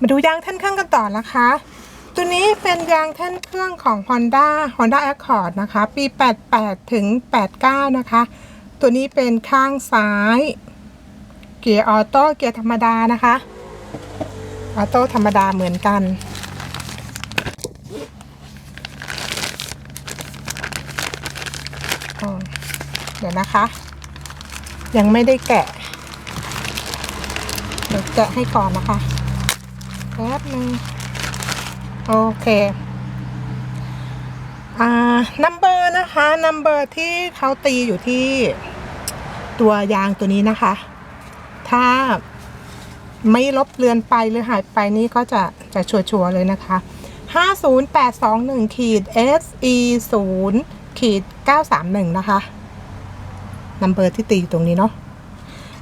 มาดูยางแท่นเครื่องกันต่อนะคะ ตัวนี้เป็นยางแท่นเครื่องของ Honda Honda Accord นะคะ ปี 88 ถึง 89 นะคะ ตัวนี้เป็นข้างซ้าย เกียร์ออโต้เกียร์ธรรมดานะคะ ออโต้ธรรมดาเหมือนกันเดี๋ยวนะคะ ยังไม่ได้แกะ เดี๋ยวแกะให้ก่อนนะคะ แป๊บนึงโอเคอ่านัมเบอร์นะคะนัมเบอร์ที่เขาตีอยู่ที่ตัวยางตัวนี้นะคะ ถ้าไม่ลบเลือนไปหรือหายไปนี่ก็จะจะชัวร์ๆเลยนะคะ 50821ขีด SE 0ขีด931 นะคะนัมเบอร์ที่ตีตรงนี้เนาะ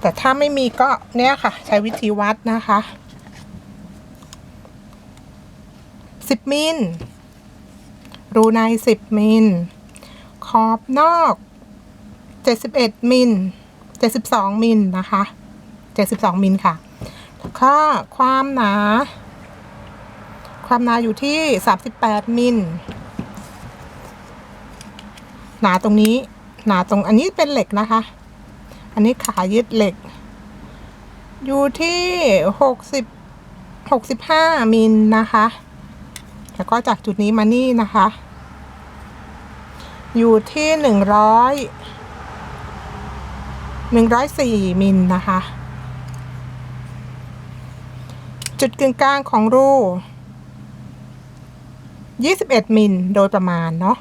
แต่ถ้าไม่มีก็เนี่ยค่ะ ใช้วิธีวัดนะคะ 10 มิล รูใน 10 มิล ขอบนอก 71 มิล 72 มิลนะคะ 72 มิลค่ะแล้วก็ความหนา ความหนาอยู่ที่ 38 มิล หนาตรงนี้ หนาตรงอันนี้เป็นเหล็กนะคะ อันนี้ขายึดเหล็ก อยู่ที่ 60 65 มิลนะคะ แล้วก็จากจุดนี้มานี่นะคะ อยู่ที่หนึ่งร้อยหนึ่งร้อยสี่มิลนะคะ จุดกึ่งกลางของรู 21 มิลโดยประมาณเนาะ